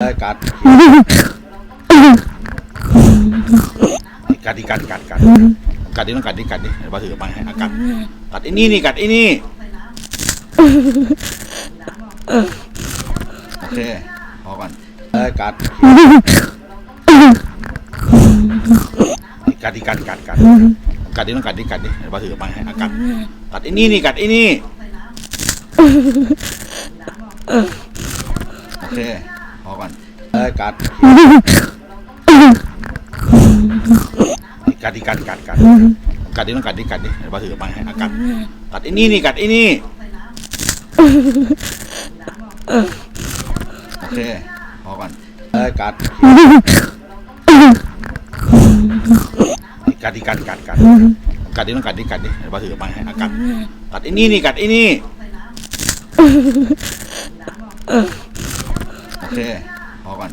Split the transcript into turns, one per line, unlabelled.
เอ้กัดกัดดิกัดกัดกัดกัดดิต้องกัดดิกัดดิเดี๋ยวมาถือไม้ให้อะกัดกัดไอ้นี่นี่กัดไอ้นี่โอเคพอก่อนเอ้กัดกัดดิกัดกัดกัดกัดดิต้องกัดดิกัดดิเดี๋ยวมาถือไม้ให้อะกัดกัดไอ้นี่นี่กัดไอ้นี่โอเค อก่อนเอ้ยกัดกัดดิกัดกัดกัดกัดดิต้องกัดดิกัดดิเดี๋ยวมาถือไม้ให้อะกัดกัดไอ้นี่นี่กัดไอ้นี่โอเคพอก่อนเอ้ยกัดกัดดิกัดกัดกัดกัดดิต้องกัดดิกัดดิเดี๋ยวมาถือไม้ให้อะกัดกัดไอ้นี่นี่กัดไอ้นี่ โอเคพอก่อน